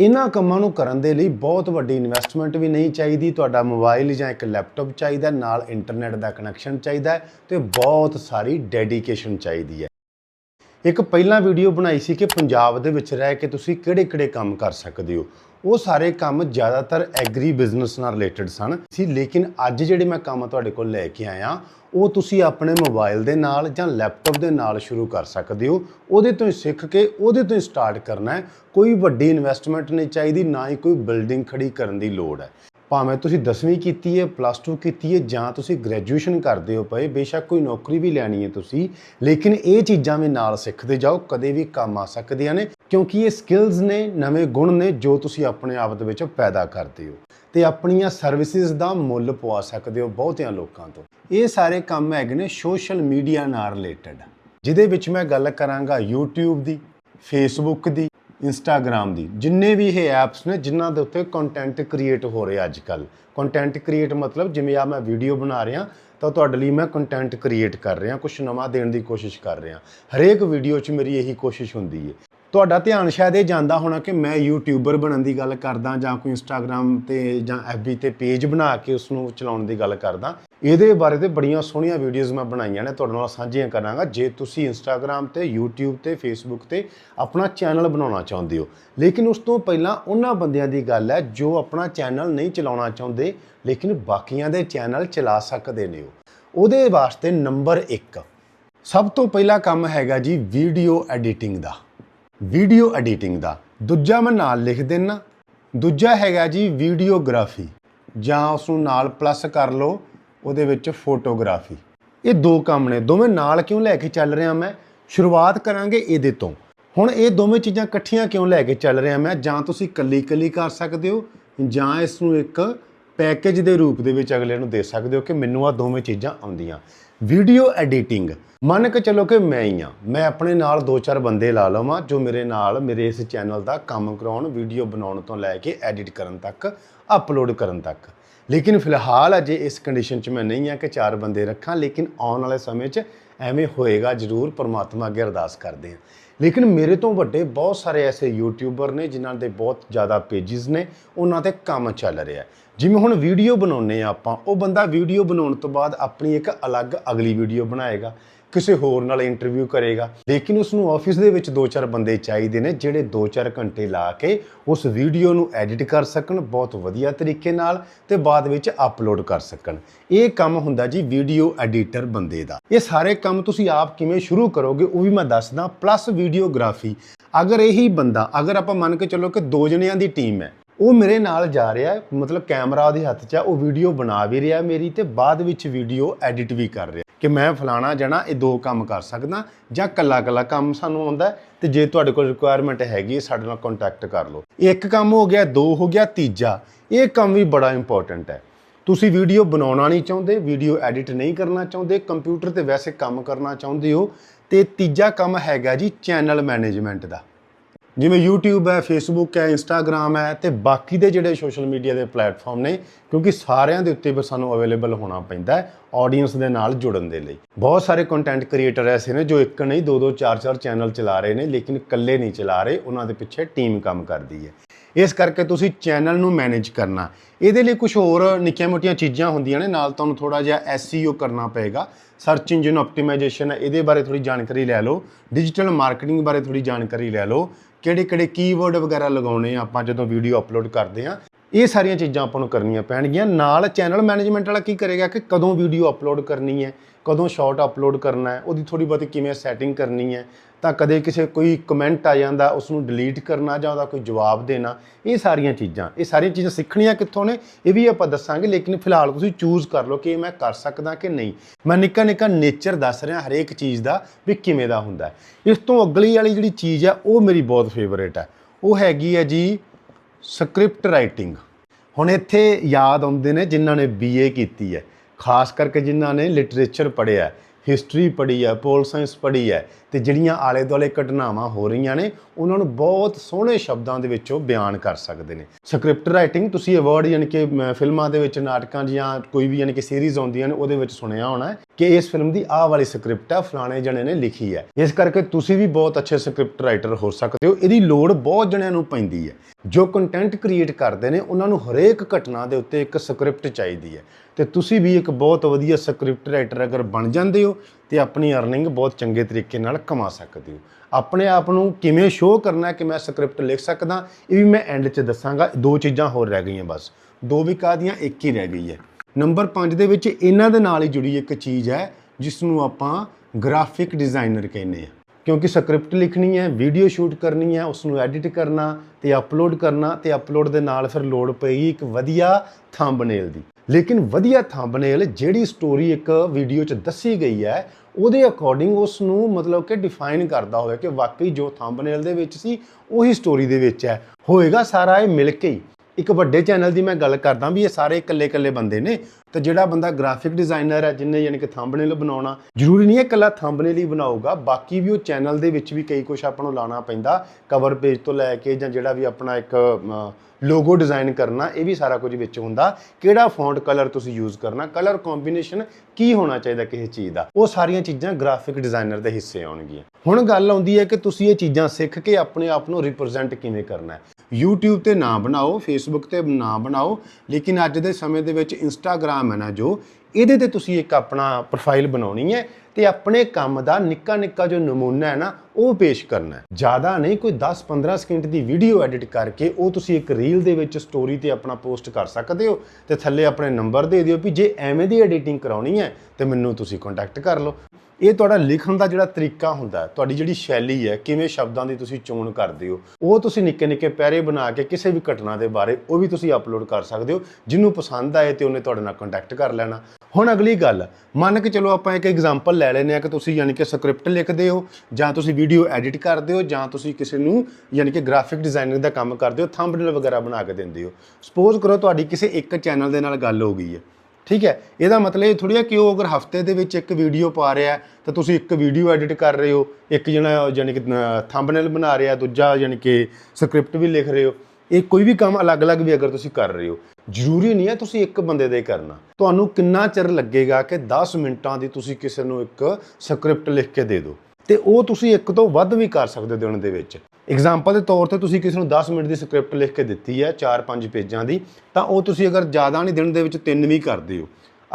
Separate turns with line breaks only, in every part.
ਇਹਨਾਂ ਕੰਮਾਂ ਨੂੰ ਕਰਨ ਦੇ ਲਈ ਬਹੁਤ ਵੱਡੀ ਇਨਵੈਸਟਮੈਂਟ ਵੀ ਨਹੀਂ ਚਾਹੀਦੀ। ਤੁਹਾਡਾ ਮੋਬਾਈਲ ਜਾਂ ਇੱਕ ਲੈਪਟਾਪ ਚਾਹੀਦਾ, ਨਾਲ ਇੰਟਰਨੈਟ ਦਾ ਕਨੈਕਸ਼ਨ ਚਾਹੀਦਾ ਹੈ ਤੇ ਬਹੁਤ ਸਾਰੀ ਡੈਡੀਕੇਸ਼ਨ ਚਾਹੀਦੀ ਹੈ। ਇੱਕ ਪਹਿਲਾਂ ਵੀਡੀਓ ਬਣਾਈ ਸੀ ਕਿ ਪੰਜਾਬ ਦੇ ਵਿੱਚ ਰਹਿ ਕੇ ਤੁਸੀਂ ਕਿਹੜੇ-ਕਿਹੜੇ ਕੰਮ ਕਰ ਸਕਦੇ ਹੋ। ਉਹ ਸਾਰੇ ਕੰਮ ਜ਼ਿਆਦਾਤਰ ਐਗਰੀ ਬਿਜ਼ਨਸ ਨਾਲ ਰਿਲੇਟਡ ਸਨ। ਸੀ, ਲੇਕਿਨ ਅੱਜ ਜਿਹੜੇ ਮੈਂ ਕੰਮ ਤੁਹਾਡੇ ਕੋਲ ਲੈ ਕੇ ਆਇਆ, ਉਹ ਤੁਸੀਂ ਆਪਣੇ ਮੋਬਾਈਲ ਦੇ ਨਾਲ ਜਾਂ ਲੈਪਟਾਪ ਦੇ ਨਾਲ ਸ਼ੁਰੂ ਕਰ ਸਕਦੇ ਹੋ। ਉਹਦੇ ਤੋਂ ਹੀ ਸਿੱਖ ਕੇ ਉਹਦੇ ਤੋਂ ਹੀ ਸਟਾਰਟ ਕਰਨਾ ਹੈ। ਕੋਈ ਵੱਡੀ ਇਨਵੈਸਟਮੈਂਟ ਨਹੀਂ ਚਾਹੀਦੀ, ਨਾ ਹੀ ਕੋਈ ਬਿਲਡਿੰਗ ਖੜੀ ਕਰਨ ਦੀ ਲੋੜ ਹੈ। ਭਾਵੇਂ ਤੁਸੀਂ 10ਵੀਂ ਕੀਤੀ ਹੈ ਪਲੱਸ 2 ਕੀਤੀ ਹੈ ਜਾਂ ਤੁਸੀਂ ਗ੍ਰੈਜੂਏਸ਼ਨ ਕਰਦੇ ਹੋ ਪਏ ਬੇਸ਼ੱਕ ਕੋਈ ਨੌਕਰੀ ਵੀ ਲੈਣੀ ਹੈ ਤੁਸੀਂ, ਲੇਕਿਨ ਇਹ ਚੀਜ਼ਾਂ ਵੀ ਨਾਲ ਸਿੱਖਦੇ ਜਾਓ, ਕਦੇ ਵੀ ਕੰਮ ਆ ਸਕਦੀਆਂ ਨੇ, ਕਿਉਂਕਿ ਇਹ ਸਕਿੱਲਸ ਨੇ, ਨਵੇਂ ਗੁਣ ਨੇ, ਜੋ ਤੁਸੀਂ ਆਪਣੇ ਆਪ ਦੇ ਵਿੱਚ ਪੈਦਾ ਕਰਦੇ ਹੋ। ਤੇ ਆਪਣੀਆਂ ਸਰਵਿਸਿਜ਼ ਦਾ ਮੁੱਲ ਪਵਾ ਸਕਦੇ ਹੋ ਬਹੁਤਿਆਂ ਲੋਕਾਂ ਤੋਂ। ਇਹ ਸਾਰੇ ਕੰਮ ਹੈਗੇ ਨੇ ਸੋਸ਼ਲ ਮੀਡੀਆ ਨਾਲ ਰਿਲੇਟਡ ਜਿਹਦੇ ਵਿੱਚ ਮੈਂ ਗੱਲ ਕਰਾਂਗਾ YouTube ਦੀ, Facebook ਦੀ ਇੰਸਟਾਗ੍ਰam ਦੀ। ਜਿੰਨੇ ਵੀ ਇਹ ਐਪਸ ਨੇ, ਜਿਨ੍ਹਾਂ ਦੇ ਉੱਤੇ ਕੰਟੈਂਟ ਕ੍ਰੀਏਟ ਹੋ ਰਿਹਾ ਅੱਜ ਕੱਲ ਕੰਟੈਂਟ ਕ੍ਰੀਏਟ ਮਤਲਬ ਜਿਵੇਂ ਆ ਮੈਂ ਵੀਡੀਓ ਬਣਾ ਰਿਹਾ, ਤਾਂ ਤੁਹਾਡੇ ਲਈ ਮੈਂ ਕੰਟੈਂਟ ਕ੍ਰੀਏਟ ਕਰ ਰਿਹਾ ਕੁਝ ਨਵਾਂ ਦੇਣ ਦੀ ਕੋਸ਼ਿਸ਼ ਕਰ ਰਿਹਾ। ਹਰੇਕ ਵੀਡੀਓ 'ਚ ਮੇਰੀ ਇਹੀ ਕੋਸ਼ਿਸ਼ ਹੁੰਦੀ ਹੈ ਤੁਹਾਡਾ ਧਿਆਨ ਸ਼ਾਇਦ ਇਹ ਜਾਂਦਾ ਹੋਣਾ ਕਿ ਮੈਂ ਯੂਟਿਊਬਰ ਬਣਨ ਦੀ ਗੱਲ ਕਰਦਾ ਜਾਂ ਕੋਈ ਇੰਸਟਾਗ੍ਰam ਤੇ ਜਾਂ FB ਤੇ ਪੇਜ ਬਣਾ ਕੇ ਉਸ ਨੂੰ ਚਲਾਉਣ ਦੀ ਗੱਲ ਕਰਦਾ। ਇਹਦੇ ਬਾਰੇ ਤੇ ਬੜੀਆਂ ਸੋਹਣੀਆਂ ਵੀਡੀਓਜ਼ ਮੈਂ ਬਣਾਈਆਂ ਨੇ, ਤੁਹਾਡੇ ਨਾਲ ਸਾਂਝੀਆਂ ਕਰਾਂਗਾ। ਜੇ ਤੁਸੀਂ ਇੰਸਟਾਗ੍ਰam ਤੇ, YouTube ਤੇ, Facebook ਤੇ ਆਪਣਾ ਚੈਨਲ ਬਣਾਉਣਾ ਚਾਹੁੰਦੇ ਹੋ, ਲੇਕਿਨ ਉਸ ਤੋਂ ਪਹਿਲਾਂ ਉਹਨਾਂ ਬੰਦਿਆਂ ਦੀ ਗੱਲ ਹੈ, ਜੋ ਆਪਣਾ ਚੈਨਲ ਨਹੀਂ ਚਲਾਉਣਾ ਚਾਹੁੰਦੇ, ਲੇਕਿਨ ਬਾਕੀਆਂ ਦੇ ਚੈਨਲ ਚਲਾ ਸਕਦੇ ਨੇ ਉਹਦੇ ਵਾਸਤੇ ਨੰਬਰ 1 ਸਭ ਤੋਂ ਪਹਿਲਾ ਕੰਮ ਹੈਗਾ ਜੀ ਵੀਡੀਓ ਐਡੀਟਿੰਗ ਦਾ। ਵੀਡੀਓ ਐਡੀਟਿੰਗ ਦਾ। ਦੂਜਾ ਮੈਂ ਨਾਲ ਲਿਖ ਦੇਣਾ ਦੂਜਾ ਹੈਗਾ ਜੀ ਵੀਡੀਓਗ੍ਰਾਫੀ ਜਾਂ ਉਸ ਨੂੰ ਨਾਲ ਪਲੱਸ ਕਰ ਲਓ। ਉਹਦੇ ਵਿੱਚ ਫੋਟੋਗ੍ਰਾਫੀ। ਇਹ ਦੋ ਕੰਮ ਨੇ। ਦੋਵੇਂ ਨਾਲ ਕਿਉਂ ਲੈ ਕੇ ਚੱਲ ਰਿਹਾ ਮੈਂ? ਸ਼ੁਰੂਆਤ ਕਰਾਂਗੇ ਇਹਦੇ ਤੋਂ। ਹੁਣ ਇਹ ਦੋਵੇਂ ਚੀਜ਼ਾਂ ਇਕੱਠੀਆਂ ਕਿਉਂ ਲੈ ਕੇ ਚੱਲ ਰਿਹਾ ਮੈਂ? ਜਾਂ ਤੁਸੀਂ ਇਕੱਲੀ ਇਕੱਲੀ ਕਰ ਸਕਦੇ ਹੋ? ਜਾਂ ਇਸ ਨੂੰ ਇੱਕ ਪੈਕੇਜ ਦੇ ਰੂਪ ਦੇ ਵਿੱਚ ਅਗਲੇ ਨੂੰ ਦੇ ਸਕਦੇ ਹੋ ਕਿ ਮੈਨੂੰ ਆ ਦੋਵੇਂ ਚੀਜ਼ਾਂ ਆਉਂਦੀਆਂ। Video editing. ਮੰਨ ਕੇ ਚੱਲੋ ਕਿ ਮੈਂ ਹੀ ਆ ਮੈਂ ਆਪਣੇ ਨਾਲ ਦੋ ਚਾਰ ਬੰਦੇ ਲਾ ਲਵਾਂ ਜੋ ਮੇਰੇ ਨਾਲ, ਮੇਰੇ ਇਸ ਚੈਨਲ ਦਾ ਕੰਮ ਕਰਾਉਣ, ਵੀਡੀਓ ਬਣਾਉਣ ਤੋਂ ਲੈ ਕੇ ਐਡਿਟ ਕਰਨ ਤੱਕ, ਅਪਲੋਡ ਕਰਨ ਤੱਕ। ਲੇਕਿਨ ਫਿਲਹਾਲ ਅਜੇ ਇਸ ਕੰਡੀਸ਼ਨ 'ਚ ਮੈਂ ਨਹੀਂ ਆ ਕਿ ਚਾਰ ਬੰਦੇ ਰੱਖਾਂ, ਲੇਕਿਨ ਆਉਣ ਵਾਲੇ ਸਮੇਂ 'ਚ ਐਵੇਂ ਹੋਏਗਾ, ਜ਼ਰੂਰ ਪਰਮਾਤਮਾ ਅੱਗੇ ਅਰਦਾਸ ਕਰਦੇ ਹਾਂ। ਲੇਕਿਨ ਮੇਰੇ ਤੋਂ ਵੱਡੇ ਬਹੁਤ ਸਾਰੇ ਐਸੇ ਯੂਟਿਊਬਰ ਨੇ ਜਿਨ੍ਹਾਂ ਦੇ ਬਹੁਤ ਜ਼ਿਆਦਾ ਪੇਜਸ ਨੇ, ਉਹਨਾਂ ਤੇ ਕੰਮ ਚੱਲ ਰਿਹਾ ਜਿਵੇਂ ਹੁਣ ਵੀਡੀਓ ਬਣਾਉਨੇ ਆ ਆਪਾਂ, ਉਹ ਬੰਦਾ ਵੀਡੀਓ ਬਣਾਉਣ ਤੋਂ ਬਾਅਦ ਆਪਣੀ ਇੱਕ ਅਲੱਗ ਅਗਲੀ ਵੀਡੀਓ ਬਣਾਏਗਾ। ਕਿਸੇ ਹੋਰ ਨਾਲ ਇੰਟਰਵਿਊ ਕਰੇਗਾ। ਲੇਕਿਨ ਉਸ ਨੂੰ ਆਫਿਸ ਦੇ ਵਿੱਚ ਦੋ ਚਾਰ ਬੰਦੇ ਚਾਹੀਦੇ ਨੇ, ਜਿਹੜੇ 2-4 ਘੰਟੇ ਲਾ ਕੇ ਉਸ ਵੀਡੀਓ ਨੂੰ ਐਡਿਟ ਕਰ ਸਕਣ, ਬਹੁਤ ਵਧੀਆ ਤਰੀਕੇ ਨਾਲ ਤੇ ਬਾਅਦ ਵਿੱਚ ਅਪਲੋਡ ਕਰ ਸਕਣ। ਇਹ ਕੰਮ ਹੁੰਦਾ ਜੀ ਵੀਡੀਓ ਐਡੀਟਰ ਬੰਦੇ ਦਾ। ਇਹ ਸਾਰੇ ਕੰਮ ਤੁਸੀਂ ਆਪ ਕਿਵੇਂ ਸ਼ੁਰੂ ਕਰੋਗੇ, ਉਹ ਵੀ ਮੈਂ ਦੱਸਦਾ। ਪਲੱਸ ਵੀਡੀਓਗ੍ਰਾਫੀ ਅਗਰ ਇਹੀ ਬੰਦਾ, ਅਗਰ ਆਪਾਂ ਮੰਨ ਕੇ ਚੱਲੋ ਕਿ ਦੋ ਜਣਿਆਂ ਦੀ ਟੀਮ ਹੈ, ਉਹ ਮੇਰੇ ਨਾਲ ਜਾ ਰਿਹਾ ਮਤਲਬ ਕੈਮਰਾ ਉਹਦੇ ਹੱਥ 'ਚ ਆ, ਉਹ ਵੀਡੀਓ ਬਣਾ ਵੀ ਰਿਹਾ ਮੇਰੀ ਤੇ ਬਾਅਦ ਵਿੱਚ ਵੀਡੀਓ ਐਡਿਟ ਵੀ ਕਰ ਰਿਹਾ। ਕਿ ਮੈਂ ਫਲਾਣਾ ਜਣਾ ਇਹ ਦੋ ਕੰਮ ਕਰ ਸਕਦਾ ਜਾਂ ਕੱਲਾ ਕੱਲਾ ਕੰਮ ਸਾਨੂੰ ਆਉਂਦਾ ਹੈ ਤੇ ਜੇ ਤੁਹਾਡੇ ਕੋਲ ਰਿਕੁਆਇਰਮੈਂਟ ਹੈਗੀ ਹੈ, ਸਾਡੇ ਨਾਲ ਕੰਟੈਕਟ ਕਰ ਲਓ। ਇੱਕ ਕੰਮ ਹੋ ਗਿਆ ਦੋ ਹੋ ਗਿਆ ਤੀਜਾ। ਇਹ ਕੰਮ ਵੀ ਬੜਾ ਇੰਪੋਰਟੈਂਟ ਹੈ। ਤੁਸੀਂ ਵੀਡੀਓ ਬਣਾਉਣਾ ਨਹੀਂ ਚਾਹੁੰਦੇ ਵੀਡੀਓ ਐਡਿਟ ਨਹੀਂ ਕਰਨਾ ਚਾਹੁੰਦੇ ਕੰਪਿਊਟਰ ਤੇ ਵੈਸੇ ਕੰਮ ਕਰਨਾ ਚਾਹੁੰਦੇ ਹੋ ਤੇ ਤੀਜਾ ਕੰਮ ਹੈਗਾ ਜੀ ਚੈਨਲ ਮੈਨੇਜਮੈਂਟ ਦਾ। ਜਿਵੇਂ YouTube ਹੈ, Facebook ਹੈ, Instagram ਹੈ ਤੇ ਬਾਕੀ ਦੇ ਜਿਹੜੇ ਸੋਸ਼ਲ ਮੀਡੀਆ ਦੇ ਪਲੇਟਫਾਰਮ ਨੇ, ਕਿਉਂਕਿ ਸਾਰਿਆਂ ਦੇ ਉੱਤੇ ਬਸ ਸਾਨੂੰ ਅਵੇਲੇਬਲ ਹੋਣਾ ਪੈਂਦਾ ਹੈ ਆਡੀਅנס ਦੇ ਨਾਲ ਜੁੜਨ ਦੇ ਲਈ। ਬਹੁਤ ਸਾਰੇ ਕੰਟੈਂਟ ਕ੍ਰੀਏਟਰ ਐਸੇ ਨੇ ਜੋ ਇੱਕ ਨਹੀਂ ਦੋ ਦੋ ਚਾਰ ਚਾਰ ਚੈਨਲ ਚਲਾ ਰਹੇ ਨੇ, ਲੇਕਿਨ ਇਕੱਲੇ ਨਹੀਂ ਚਲਾ ਰਹੇ, ਉਹਨਾਂ ਦੇ ਪਿੱਛੇ ਟੀਮ ਕੰਮ ਕਰਦੀ ਹੈ। ਇਸ ਕਰਕੇ ਤੁਸੀਂ ਚੈਨਲ ਨੂੰ ਮੈਨੇਜ ਕਰਨਾ। ਇਹਦੇ ਲਈ ਕੁਝ ਹੋਰ ਨਿੱਕੀਆਂ ਮੋਟੀਆਂ ਚੀਜ਼ਾਂ ਹੁੰਦੀਆਂ ਨੇ, ਨਾਲ ਤੁਹਾਨੂੰ ਥੋੜਾ ਜਿਹਾ SEO ਕਰਨਾ ਪਏਗਾ। ਸਰਚ ਇੰਜਨ ਆਪਟੀਮਾਈਜੇਸ਼ਨ ਹੈ, ਇਹਦੇ ਬਾਰੇ ਥੋੜੀ ਜਾਣਕਾਰੀ ਲੈ ਲਓ। ਡਿਜੀਟਲ ਮਾਰਕੀਟਿੰਗ ਬਾਰੇ ਥੋੜੀ ਜਾਣਕਾਰੀ ਲੈ ਲਓ। ਕਿਹੜੇ ਕਿਹੜੇ ਕੀਵਰਡ ਵਗੈਰਾ ਲਗਾਉਣੇ ਆ ਆਪਾਂ ਜਦੋਂ ਵੀਡੀਓ ਅਪਲੋਡ ਕਰਦੇ ਆ, ਇਹ ਸਾਰੀਆਂ ਚੀਜ਼ਾਂ ਆਪਾਂ ਨੂੰ ਕਰਨੀਆਂ ਪੈਣਗੀਆਂ। ਨਾਲ ਚੈਨਲ ਮੈਨੇਜਮੈਂਟ ਵਾਲਾ ਕੀ ਕਰੇਗਾ ਕਿ ਕਦੋਂ ਵੀਡੀਓ ਅਪਲੋਡ ਕਰਨੀ ਹੈ, ਕਦੋਂ ਸ਼ਾਰਟ ਅਪਲੋਡ ਕਰਨਾ ਹੈ, ਉਹਦੀ ਥੋੜੀ ਬਹੁਤੀ ਕਿਵੇਂ ਸੈਟਿੰਗ ਕਰਨੀ ਹੈ ਤਾਂ ਕਦੇ ਕਿਸੇ ਕੋਈ ਕਮੈਂਟ ਆ ਜਾਂਦਾ ਉਸ ਨੂੰ ਡਿਲੀਟ ਕਰਨਾ ਜਾਂ ਉਹਦਾ ਕੋਈ ਜਵਾਬ ਦੇਣਾ, ਇਹ ਸਾਰੀਆਂ ਚੀਜ਼ਾਂ, ਇਹ ਸਾਰੀਆਂ ਚੀਜ਼ਾਂ ਸਿੱਖਣੀਆਂ ਕਿੱਥੋਂ ਨੇ, ਇਹ ਵੀ ਆਪਾਂ ਦੱਸਾਂਗੇ, ਲੇਕਿਨ ਫਿਲਹਾਲ ਤੁਸੀਂ ਚੂਜ਼ ਕਰ ਲਓ ਕਿ ਮੈਂ ਕਰ ਸਕਦਾ ਕਿ ਨਹੀਂ। ਮੈਂ ਨਿੱਕਾ ਨਿੱਕਾ ਨੇਚਰ ਦੱਸ ਰਿਹਾ ਹਰੇਕ ਚੀਜ਼ ਦਾ ਵੀ ਕਿਵੇਂ ਦਾ ਹੁੰਦਾ ਇਸ ਤੋਂ ਅਗਲੀ ਵਾਲੀ ਜਿਹੜੀ ਚੀਜ਼ ਆ, ਉਹ ਮੇਰੀ ਬਹੁਤ ਫੇਵਰੇਟ ਹੈ ਉਹ ਹੈਗੀ ਹੈ ਜੀ ਸਕ੍ਰਿਪਟ ਰਾਈਟਿੰਗ ਹੁਣ ਇੱਥੇ ਯਾਦ ਆਉਂਦੇ ਨੇ ਜਿਨ੍ਹਾਂ ਨੇ ਬੀਏ ਕੀਤੀ ਹੈ, ਖਾਸ ਕਰਕੇ ਜਿਨ੍ਹਾਂ ਨੇ ਲਿਟਰੇਚਰ ਪੜ੍ਹਿਆ ਹਿਸਟਰੀ ਪੜ੍ਹੀ ਹੈ ਪੋਲ ਸਾਇੰਸ ਪੜ੍ਹੀ ਹੈ, ਤੇ ਜਿਹੜੀਆਂ ਆਲੇ ਦੁਆਲੇ ਘਟਨਾਵਾਂ ਹੋ ਰਹੀਆਂ ਨੇ ਉਹਨਾਂ ਨੂੰ ਬਹੁਤ ਸੋਹਣੇ ਸ਼ਬਦਾਂ ਦੇ ਵਿੱਚ ਉਹ ਬਿਆਨ ਕਰ ਸਕਦੇ ਨੇ। ਸਕ੍ਰਿਪਟ ਰਾਈਟਿੰਗ ਤੁਸੀਂ ਅਵਾਰਡ ਯਾਨੀ ਕਿ ਫਿਲਮਾਂ ਦੇ ਵਿੱਚ, ਨਾਟਕਾਂ 'ਚ ਜਾਂ ਕੋਈ ਵੀ ਯਾਨੀ ਕਿ ਸੀਰੀਜ਼ ਆਉਂਦੀਆਂ ਨੇ, ਉਹਦੇ ਵਿੱਚ ਸੁਣਿਆ ਹੋਣਾ ਹੈ ਕਿ ਇਸ ਫਿਲਮ ਦੀ ਆਹ ਵਾਲੀ ਸਕ੍ਰਿਪਟ ਆ, ਫਲਾਣੇ ਜਣੇ ਨੇ ਲਿਖੀ ਹੈ। ਇਸ ਕਰਕੇ ਤੁਸੀਂ ਵੀ ਬਹੁਤ ਅੱਛੇ ਸਕ੍ਰਿਪਟ ਰਾਈਟਰ ਹੋ ਸਕਦੇ ਹੋ। ਇਹਦੀ ਲੋੜ ਬਹੁਤ ਜਣਿਆਂ ਨੂੰ ਪੈਂਦੀ ਹੈ। ਜੋ ਕੰਟੈਂਟ ਕ੍ਰੀਏਟ ਕਰਦੇ ਨੇ, ਉਹਨਾਂ ਨੂੰ ਹਰੇਕ ਘਟਨਾ ਦੇ ਉੱਤੇ ਇੱਕ ਸਕ੍ਰਿਪਟ ਚਾਹੀਦੀ ਹੈ। ਤੇ ਤੁਸੀਂ ਵੀ ਇੱਕ ਬਹੁਤ ਵਧੀਆ ਸਕ੍ਰਿਪਟ ਰਾਈਟਰ ਅਗਰ ਬਣ ਜਾਂਦੇ ਹੋ ਤੇ ਆਪਣੀ ਅਰਨਿੰਗ ਬਹੁਤ ਚੰਗੇ ਤਰੀਕੇ ਨਾਲ ਕਮਾ ਸਕਦੇ ਹੋ। ਆਪਣੇ ਆਪ ਨੂੰ ਕਿਵੇਂ ਸ਼ੋਅ ਕਰਨਾ ਹੈ ਕਿ ਮੈਂ ਸਕ੍ਰਿਪਟ ਲਿਖ ਸਕਦਾ, ਇਹ ਵੀ ਮੈਂ ਐਂਡ 'ਚ ਦੱਸਾਂਗਾ। ਦੋ ਚੀਜ਼ਾਂ ਹੋਰ ਰਹਿ ਗਈਆਂ ਬਸ। ਦੋ ਵੀ ਕਾਹਦੀਆਂ ਇੱਕ ਹੀ ਰਹਿ ਗਈ ਹੈ। ਨੰਬਰ 5 ਦੇ ਵਿੱਚ ਇਹਨਾਂ ਦੇ ਨਾਲ ਹੀ ਜੁੜੀ ਇੱਕ ਚੀਜ਼ ਹੈ ਜਿਸ ਨੂੰ ਆਪਾਂ ਗ੍ਰਾਫਿਕ ਡਿਜ਼ਾਈਨਰ ਕਹਿੰਦੇ ਆ ਕਿਉਂਕਿ ਸਕ੍ਰਿਪਟ ਲਿਖਣੀ ਹੈ ਵੀਡੀਓ ਸ਼ੂਟ ਕਰਨੀ ਹੈ ਉਸ ਨੂੰ ਐਡਿਟ ਕਰਨਾ ਤੇ ਅਪਲੋਡ ਕਰਨਾ ਤੇ ਅਪਲੋਡ ਦੇ ਨਾਲ ਫਿਰ ਲੋੜ ਪਏਗੀ ਇੱਕ ਵਧੀਆ ਥੰਬਨੇਲ ਦੀ। ਲੇਕਿਨ ਵਧੀਆ ਥੰਬਨੇਲ ਜਿਹੜੀ ਸਟੋਰੀ ਇੱਕ ਵੀਡੀਓ 'ਚ ਦੱਸੀ ਗਈ ਹੈ ਉਹਦੇ ਅਕੋਰਡਿੰਗ ਉਸ ਨੂੰ ਮਤਲਬ ਕਿ ਡਿਫਾਈਨ ਕਰਦਾ ਹੋਵੇ ਕਿ ਵਾਕਈ ਜੋ ਥੰਬਨੇਲ ਦੇ ਵਿੱਚ ਸੀ, ਉਹੀ ਸਟੋਰੀ ਦੇ ਵਿੱਚ ਹੈ। ਹੋਏਗਾ ਸਾਰਾ ਇਹ ਮਿਲ ਕੇ ਹੀ। ਇੱਕ ਵੱਡੇ ਚੈਨਲ ਦੀ ਮੈਂ ਗੱਲ ਕਰਦਾ ਵੀ ਇਹ ਸਾਰੇ ਇਕੱਲੇ ਇਕੱਲੇ ਬੰਦੇ ਨੇ ਤੇ ਜਿਹੜਾ ਬੰਦਾ ਗ੍ਰਾਫਿਕ ਡਿਜ਼ਾਈਨਰ ਹੈ ਜਿੰਨੇ ਯਾਨੀ ਕਿ ਥੰਬਨੇਲ ਬਣਾਉਣਾ, ਜ਼ਰੂਰੀ ਨਹੀਂ ਹੈ ਇਕੱਲਾ ਥੰਬਨੇਲ ਹੀ ਬਣਾਊਗਾ, ਬਾਕੀ ਵੀ ਉਹ ਚੈਨਲ ਦੇ ਵਿੱਚ ਵੀ ਕਈ ਕੁਝ ਆਪਾਂ ਨੂੰ ਲਾਉਣਾ ਪੈਂਦਾ ਕਵਰ ਪੇਜ ਤੋਂ ਲੈ ਕੇ ਜਾਂ ਜਿਹੜਾ ਵੀ ਆਪਣਾ ਇੱਕ ਲੋਗੋ ਡਿਜ਼ਾਈਨ ਕਰਨਾ, ਇਹ ਵੀ ਸਾਰਾ ਕੁਝ ਵਿੱਚ ਹੁੰਦਾ। ਕਿਹੜਾ ਫੌਂਟ ਕਲਰ ਤੁਸੀਂ ਯੂਜ਼ ਕਰਨਾ ਕਲਰ ਕੰਬੀਨੇਸ਼ਨ ਕੀ ਹੋਣਾ ਚਾਹੀਦਾ ਕਿਸੇ ਚੀਜ਼ ਦਾ? ਉਹ ਸਾਰੀਆਂ ਚੀਜ਼ਾਂ ਗ੍ਰਾਫਿਕ ਡਿਜ਼ਾਈਨਰ ਦੇ ਹਿੱਸੇ ਆਉਣਗੀਆਂ। ਹੁਣ ਗੱਲ ਆਉਂਦੀ ਹੈ ਕਿ ਤੁਸੀਂ ਇਹ ਚੀਜ਼ਾਂ ਸਿੱਖ ਕੇ ਆਪਣੇ ਆਪ ਨੂੰ ਰਿਪਰੈਜ਼ੈਂਟ ਕਿਵੇਂ ਕਰਨਾ ਹੈ। YouTube ਤੇ ਨਾ ਬਣਾਓ, Facebook ਤੇ ਨਾ ਬਣਾਓ, ਲੇਕਿਨ ਅੱਜ ਦੇ ਸਮੇਂ ਦੇ ਵਿੱਚ Instagram ਹੈ ਨਾ ਜੋ, ਇਹਦੇ ਤੇ ਤੁਸੀਂ ਇੱਕ ਆਪਣਾ ਪ੍ਰੋਫਾਈਲ ਬਣਾਉਣੀ ਹੈ ਤੇ ਆਪਣੇ ਕੰਮ ਦਾ ਨਿੱਕਾ ਨਿੱਕਾ ਜੋ ਨਮੂਨਾ ਹੈ ਨਾ, ਉਹ ਪੇਸ਼ ਕਰਨਾ ਹੈ। ਜ਼ਿਆਦਾ ਨਹੀਂ, ਕੋਈ 10-15 ਸਕਿੰਟ ਦੀ ਵੀਡੀਓ ਐਡਿਟ ਕਰਕੇ ਉਹ ਤੁਸੀਂ ਇੱਕ ਰੀਲ ਦੇ ਵਿੱਚ ਸਟੋਰੀ ਤੇ ਆਪਣਾ ਪੋਸਟ ਕਰ ਸਕਦੇ ਹੋ ਤੇ ਥੱਲੇ ਆਪਣੇ ਨੰਬਰ ਦੇ ਦਿਓ ਵੀ ਜੇ ਐਵੇਂ ਦੀ ਐਡੀਟਿੰਗ ਕਰਾਉਣੀ ਹੈ, ਤੇ ਮੈਨੂੰ ਤੁਸੀਂ ਕੰਟੈਕਟ ਕਰ ਲਓ। ਇਹ ਤੁਹਾਡਾ ਲਿਖਣ ਦਾ ਜਿਹੜਾ ਤਰੀਕਾ ਹੁੰਦਾ ਤੁਹਾਡੀ ਜਿਹੜੀ ਸ਼ੈਲੀ ਹੈ, ਕਿਵੇਂ ਸ਼ਬਦਾਂ ਦੀ ਤੁਸੀਂ ਚੋਣ ਕਰਦੇ ਹੋ, ਉਹ ਤੁਸੀਂ ਨਿੱਕੇ ਨਿੱਕੇ ਪੈਰੇ ਬਣਾ ਕੇ ਕਿਸੇ ਵੀ ਘਟਨਾ ਦੇ ਬਾਰੇ ਉਹ ਵੀ ਤੁਸੀਂ ਅਪਲੋਡ ਕਰ ਸਕਦੇ ਹੋ, ਜਿਹਨੂੰ ਪਸੰਦ ਆਏ ਤੇ ਉਹਨੇ ਤੁਹਾਡੇ ਨਾਲ ਕੰਟੈਕਟ ਕਰ ਲੈਣਾ। ਹੁਣ ਅਗਲੀ ਗੱਲ, ਮੰਨ ਕੇ ਚਲੋ ਆਪਾਂ ਇੱਕ ਐਗਜ਼ਾਮਪਲ ਲੈ ਲੈਨੇ ਆ ਕਿ ਤੁਸੀਂ ਯਾਨੀ ਕਿ ਸਕ੍ਰਿਪਟ ਲਿਖਦੇ ਹੋ, ਜਾਂ ਤੁਸੀਂ ਵੀਡੀਓ ਐਡਿਟ ਕਰਦੇ ਹੋ, ਜਾਂ ਤੁਸੀਂ ਕਿਸੇ ਨੂੰ ਯਾਨੀ ਕਿ ਗ੍ਰਾਫਿਕ ਡਿਜ਼ਾਈਨਿੰਗ ਦਾ ਕੰਮ ਕਰਦੇ ਹੋ ਥੰਬਨੇਲ ਵਗੈਰਾ ਬਣਾ ਕੇ ਦਿੰਦੇ ਹੋ। ਸਪੋਜ਼ ਕਰੋ ਤੁਹਾਡੀ ਕਿਸੇ ਇੱਕ ਚੈਨਲ ਦੇ ਨਾਲ ਗੱਲ ਹੋ ਗਈ ਹੈ ਠੀਕ ਹੈ? ਇਹਦਾ ਮਤਲਬ ਇਹ ਥੋੜੀ ਹੈ ਕਿ ਉਹ ਅਗਰ ਹਫ਼ਤੇ ਦੇ ਵਿੱਚ ਇੱਕ ਵੀਡੀਓ ਪਾ ਰਿਹਾ ਤਾਂ ਤੁਸੀਂ ਇੱਕ ਵੀਡੀਓ ਐਡਿਟ ਕਰ ਰਹੇ ਹੋ। ਇੱਕ ਜਣਾ ਯਾਨੀ ਕਿ ਥੰਬਨੇਲ ਬਣਾ ਰਿਹਾ ਦੂਜਾ ਯਾਨੀ ਕਿ ਸਕ੍ਰਿਪਟ ਵੀ ਲਿਖ ਰਹੇ ਹੋ। ਇਹ ਕੋਈ ਵੀ ਕੰਮ ਅਲੱਗ-ਅਲੱਗ ਵੀ ਅਗਰ ਤੁਸੀਂ ਕਰ ਰਹੇ ਹੋ, ਜ਼ਰੂਰੀ ਨਹੀਂ ਹੈ ਤੁਸੀਂ ਇੱਕ ਬੰਦੇ ਦਾ ਹੀ ਕਰਨਾ। ਤੁਹਾਨੂੰ ਕਿੰਨਾ ਚਿਰ ਲੱਗੇਗਾ ਕਿ 10 ਮਿੰਟਾਂ ਦੀ ਤੁਸੀਂ ਕਿਸੇ ਨੂੰ ਇੱਕ ਸਕ੍ਰਿਪਟ ਲਿਖ ਕੇ ਦੇ ਦਿਓ। ਤੇ ਉਹ ਤੁਸੀਂ ਇੱਕ ਤੋਂ ਵੱਧ ਵੀ ਕਰ ਸਕਦੇ ਹੋ ਦਿਨ ਦੇ ਵਿੱਚ। ਐਗਜ਼ਾਮਪਲ ਦੇ ਤੌਰ ਤੇ ਤੁਸੀਂ ਕਿਸੇ ਨੂੰ 10 ਮਿੰਟ ਦੀ ਸਕ੍ਰਿਪਟ ਲਿਖ ਕੇ ਦਿੱਤੀ ਹੈ 4-5 ਪੇਜਾਂ ਦੀ, ਤਾਂ ਉਹ ਤੁਸੀਂ ਅਗਰ ਜ਼ਿਆਦਾ ਨਹੀਂ ਦਿਨ ਦੇ ਵਿੱਚ ਤਿੰਨ ਵੀ ਕਰਦੇ ਹੋ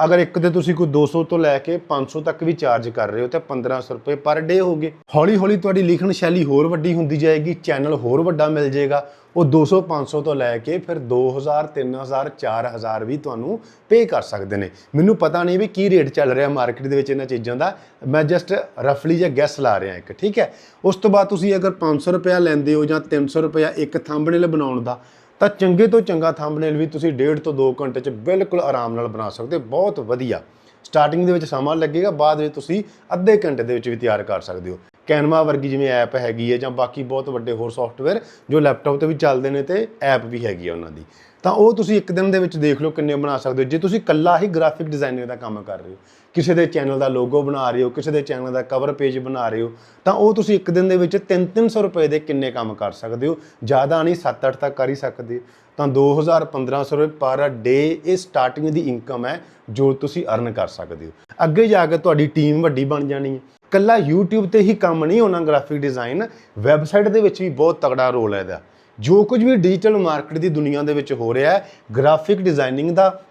ਅਗਰ ਇੱਕ ਦੇ ਤੁਸੀਂ ਕੋਈ 200 ਤੋਂ ਲੈ ਕੇ 500 ਤੱਕ ਵੀ ਚਾਰਜ ਕਰ ਰਹੇ ਹੋ ਤੇ 1500 ਰੁਪਏ ਪਰ ਡੇ ਹੋਗੇ ਹੌਲੀ ਹੌਲੀ ਤੁਹਾਡੀ ਲਿਖਣ ਸ਼ੈਲੀ ਹੋਰ ਵੱਡੀ ਹੁੰਦੀ ਜਾਏਗੀ, ਚੈਨਲ ਹੋਰ ਵੱਡਾ ਮਿਲ ਜਾਏਗਾ। ਉਹ 200 500 ਤੋਂ ਲੈ ਕੇ ਫਿਰ 2000 3000 4000 ਵੀ ਤੁਹਾਨੂੰ ਪੇ ਕਰ ਸਕਦੇ ਨੇ। ਮੈਨੂੰ ਪਤਾ ਨਹੀਂ ਵੀ ਕੀ ਰੇਟ ਚੱਲ ਰਿਹਾ ਮਾਰਕੀਟ ਦੇ ਵਿੱਚ ਇਹਨਾਂ ਚੀਜ਼ਾਂ ਦਾ। ਮੈਂ ਜਸਟ ਰਫਲੀ ਜਿਹਾ ਗੈਸ ਲਾ ਰਿਹਾ ਇੱਕ, ਠੀਕ ਹੈ? ਉਸ ਤੋਂ ਬਾਅਦ ਤੁਸੀਂ ਅਗਰ 500 ਰੁਪਇਆ ਲੈਂਦੇ ਹੋ ਜਾਂ 300 ਰੁਪਇਆ ਇੱਕ ਥੰਬਨੇਲ ਬਣਾਉਣ ਦਾ ਤਾਂ ਚੰਗੇ ਤੋਂ ਚੰਗਾ ਥੰਬਨੇਲ ਵੀ ਤੁਸੀਂ ਡੇਢ ਤੋਂ 2 ਘੰਟੇ 'ਚ ਬਿਲਕੁਲ ਆਰਾਮ ਨਾਲ ਬਣਾ ਸਕਦੇ ਹੋ। ਬਹੁਤ ਵਧੀਆ। ਸਟਾਰਟਿੰਗ ਦੇ ਵਿੱਚ ਸਮਾਂ ਲੱਗੇਗਾ, ਬਾਅਦ ਵਿੱਚ ਤੁਸੀਂ ਅੱਧੇ ਘੰਟੇ ਦੇ ਵਿੱਚ ਵੀ ਤਿਆਰ ਕਰ ਸਕਦੇ ਹੋ। ਕੈਨਵਾ ਵਰਗੀ ਜਿਵੇਂ ਐਪ ਹੈਗੀ ਹੈ ਜਾਂ ਬਾਕੀ ਬਹੁਤ ਵੱਡੇ ਹੋਰ ਸੌਫਟਵੇਅਰ ਜੋ ਲੈਪਟਾਪ ਤੇ ਵੀ ਚੱਲਦੇ ਨੇ ਤੇ ਐਪ ਵੀ ਹੈਗੀ ਹੈ ਉਹਨਾਂ ਦੀ। ਤਾਂ ਉਹ ਤੁਸੀਂ ਇੱਕ ਦਿਨ ਦੇ ਵਿੱਚ ਦੇਖ ਲਓ ਕਿੰਨੇ ਬਣਾ ਸਕਦੇ ਹੋ। ਜੇ ਤੁਸੀਂ ਇਕੱਲਾ ਹੀ ਗ੍ਰਾਫਿਕ ਡਿਜ਼ਾਈਨਿੰਗ ਦਾ ਕੰਮ ਕਰ ਰਹੇ ਹੋ ਕਿਸੇ ਦੇ ਚੈਨਲ ਦਾ ਲੋਗੋ ਬਣਾ ਰਹੇ ਹੋ, ਕਿਸੇ ਦੇ ਚੈਨਲ ਦਾ ਕਵਰ ਪੇਜ ਬਣਾ ਰਹੇ ਹੋ, ਤਾਂ ਉਹ ਤੁਸੀਂ ਇੱਕ ਦਿਨ ਦੇ ਵਿੱਚ 3-300 ਰੁਪਏ ਦੇ ਕਿੰਨੇ ਕੰਮ ਕਰ ਸਕਦੇ ਹੋ? ਜ਼ਿਆਦਾ ਨਹੀਂ 7-8 ਤੱਕ ਕਰ ਹੀ ਸਕਦੇ ਹੋ। ਤਾਂ 2000 1500 ਰੁਪਏ ਪਰ ਡੇ ਇਹ ਸਟਾਰਟਿੰਗ ਦੀ ਇਨਕਮ ਹੈ ਜੋ ਤੁਸੀਂ ਅਰਨ ਕਰ ਸਕਦੇ ਹੋ। ਅੱਗੇ ਜਾ ਕੇ ਤੁਹਾਡੀ ਟੀਮ ਵੱਡੀ ਬਣ ਜਾਣੀ ਹੈ। ਕੱਲਾ YouTube ਤੇ ਹੀ ਕੰਮ ਨਹੀਂ ਹੋਣਾ ਗ੍ਰਾਫਿਕ ਡਿਜ਼ਾਈਨ ਵੈਬਸਾਈਟ ਦੇ ਵਿੱਚ ਵੀ ਬਹੁਤ ਤਗੜਾ ਰੋਲ ਹੈ ਇਹਦਾ। ਜੋ ਕੁਝ ਵੀ ਡਿਜੀਟਲ ਮਾਰਕੀਟ ਦੀ ਦੁਨੀਆ ਦੇ ਵਿੱਚ ਹੋ ਰਿਹਾ ਹੈ ਗ੍ਰਾਫਿਕ ਡਿਜ਼ਾਈਨਿੰਗ ਦਾ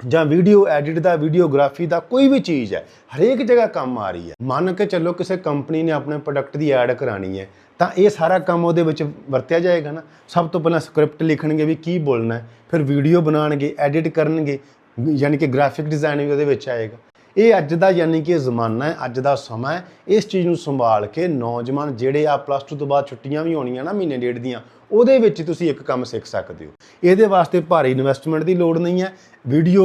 ਜਾਂ ਵੀਡੀਓ ਐਡਿਟ ਦਾ ਵੀਡੀਓਗ੍ਰਾਫੀ ਦਾ ਕੋਈ ਵੀ ਚੀਜ਼ ਹੈ, ਹਰੇਕ ਜਗ੍ਹਾ ਕੰਮ ਆ ਰਹੀ ਹੈ। ਮੰਨ ਕੇ ਚੱਲੋ ਕਿਸੇ ਕੰਪਨੀ ਨੇ ਆਪਣੇ ਪ੍ਰੋਡਕਟ ਦੀ ਐਡ ਕਰਾਣੀ ਹੈ, ਤਾਂ ਇਹ ਸਾਰਾ ਕੰਮ ਉਹਦੇ ਵਿੱਚ ਵਰਤਿਆ ਜਾਏਗਾ ਨਾ। ਸਭ ਤੋਂ ਪਹਿਲਾਂ ਸਕ੍ਰਿਪਟ ਲਿਖਣਗੇ ਵੀ ਕੀ ਬੋਲਣਾ ਹੈ, ਫਿਰ ਵੀਡੀਓ ਬਣਾਉਣਗੇ ਐਡਿਟ ਕਰਨਗੇ, ਯਾਨੀ ਕਿ ਗ੍ਰਾਫਿਕ ਡਿਜ਼ਾਈਨਿੰਗ ਉਹਦੇ ਵਿੱਚ ਆਏਗਾ। ਇਹ ਅੱਜ ਦਾ ਯਾਨੀ ਕਿ ਜ਼ਮਾਨਾ ਹੈ, ਅੱਜ ਦਾ ਸਮਾਂ ਹੈ। ਇਸ ਚੀਜ਼ ਨੂੰ ਸੰਭਾਲ ਕੇ ਨੌਜਵਾਨ ਜਿਹੜੇ ਆ ਪਲੱਸ 2 ਤੋਂ ਬਾਅਦ ਛੁੱਟੀਆਂ ਵੀ ਹੋਣੀਆਂ ਨਾ ਮਹੀਨੇ ਡੇਢ ਦੀਆਂ, ਉਹਦੇ ਵਿੱਚ ਤੁਸੀਂ ਇੱਕ ਕੰਮ ਸਿੱਖ ਸਕਦੇ ਹੋ। ਇਹਦੇ ਵਾਸਤੇ ਭਾਰੀ ਇਨਵੈਸਟਮੈਂਟ ਦੀ ਲੋੜ ਨਹੀਂ ਹੈ ਵੀਡੀਓ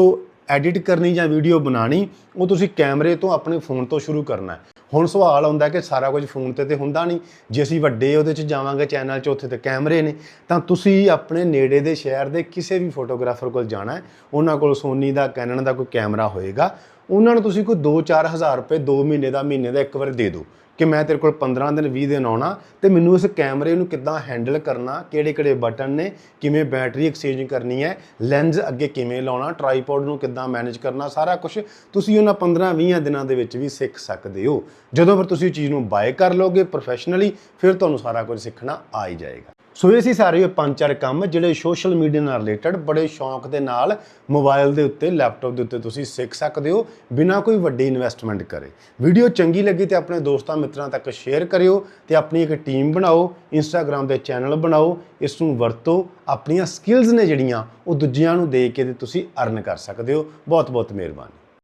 ਐਡਿਟ ਕਰਨੀ ਜਾਂ ਵੀਡੀਓ ਬਣਾਣੀ ਉਹ ਤੁਸੀਂ ਕੈਮਰੇ ਤੋਂ ਆਪਣੇ ਫੋਨ ਤੋਂ ਸ਼ੁਰੂ ਕਰਨਾ ਹੈ। ਹੁਣ ਸਵਾਲ ਆਉਂਦਾ ਕਿ ਸਾਰਾ ਕੁਝ ਫੋਨ ਤੇ ਤੇ ਹੁੰਦਾ ਨਹੀਂ। ਜੇ ਅਸੀਂ ਵੱਡੇ ਉਹਦੇ 'ਚ ਜਾਵਾਂਗੇ, ਚੈਨਲ 'ਚ, ਉੱਥੇ ਤੇ ਕੈਮਰੇ ਨੇ, ਤਾਂ ਤੁਸੀਂ ਆਪਣੇ ਨੇੜੇ ਦੇ ਸ਼ਹਿਰ ਦੇ ਕਿਸੇ ਵੀ ਫੋਟੋਗ੍ਰਾਫਰ ਕੋਲ ਜਾਣਾ ਹੈ। ਉਹਨਾਂ ਕੋਲ ਸੋਨੀ ਦਾ, ਕੈਨਨ ਦਾ ਕੋਈ ਕੈਮਰਾ ਹੋਏਗਾ। ਉਹਨਾਂ ਨੂੰ ਤੁਸੀਂ ਕੋਈ 2-4 ਹਜ਼ਾਰ ਰੁਪਏ 2 ਮਹੀਨੇ ਦਾ ਮਹੀਨੇ ਦਾ ਇੱਕ ਵਾਰ ਦੇ ਦਿਓ। ਕਿ ਮੈਂ ਤੇਰੇ ਕੋਲ 15 ਦਿਨ 20 ਦਿਨ ਆਉਣਾ ਤੇ ਮੈਨੂੰ ਇਸ ਕੈਮਰੇ ਨੂੰ ਕਿੱਦਾਂ ਹੈਂਡਲ ਕਰਨਾ ਕਿਹੜੇ ਕਿਹੜੇ ਬਟਨ ਨੇ, ਕਿਵੇਂ ਬੈਟਰੀ ਐਕਸਚੇਂਜ ਕਰਨੀ ਹੈ ਲੈਂਸ ਅੱਗੇ ਕਿਵੇਂ ਲਾਉਣਾ ਟ੍ਰਾਈਪੋਡ ਨੂੰ ਕਿੱਦਾਂ ਮੈਨੇਜ ਕਰਨਾ, ਸਾਰਾ ਕੁਝ ਤੁਸੀਂ ਉਹਨਾਂ 15 20 ਦਿਨਾਂ ਦੇ ਵਿੱਚ ਵੀ ਸਿੱਖ ਸਕਦੇ ਹੋ। ਜਦੋਂ ਫਿਰ ਤੁਸੀਂ ਚੀਜ਼ ਨੂੰ ਬਾਏ ਕਰ ਲਓਗੇ ਪ੍ਰੋਫੈਸ਼ਨਲੀ ਫਿਰ ਤੁਹਾਨੂੰ ਸਾਰਾ ਕੁਝ ਸਿੱਖਣਾ ਆ ਹੀ ਜਾਏਗਾ। ਸੋ ਇਹ ਸੀ ਸਾਰੇ ਉਹ ਪੰਜ ਚਾਰ ਕੰਮ ਜਿਹੜੇ ਸੋਸ਼ਲ ਮੀਡੀਆ ਨਾਲ ਰਿਲੇਟਡ ਬੜੇ ਸ਼ੌਂਕ ਦੇ ਨਾਲ ਮੋਬਾਈਲ ਦੇ ਉੱਤੇ, ਲੈਪਟਾਪ ਦੇ ਉੱਤੇ ਤੁਸੀਂ ਸਿੱਖ ਸਕਦੇ ਹੋ, ਬਿਨਾਂ ਕੋਈ ਵੱਡੀ ਇਨਵੈਸਟਮੈਂਟ ਕਰੇ। ਵੀਡੀਓ ਚੰਗੀ ਲੱਗੀ ਤੇ ਆਪਣੇ ਦੋਸਤਾਂ ਮਿੱਤਰਾਂ ਤੱਕ ਸ਼ੇਅਰ ਕਰਿਓ ਤੇ ਆਪਣੀ ਇੱਕ ਟੀਮ ਬਣਾਓ ਇੰਸਟਾਗ੍ਰam ਦੇ ਚੈਨਲ ਬਣਾਓ, ਇਸ ਨੂੰ ਵਰਤੋ, ਆਪਣੀਆਂ ਸਕਿੱਲਸ ਨੇ ਜਿਹੜੀਆਂ ਉਹ ਦੂਜਿਆਂ ਨੂੰ ਦੇ ਕੇ ਤੇ ਤੁਸੀਂ ਅਰਨ ਕਰ ਸਕਦੇ ਹੋ। ਬਹੁਤ ਬਹੁਤ ਮਿਹਰਬਾਨੀ।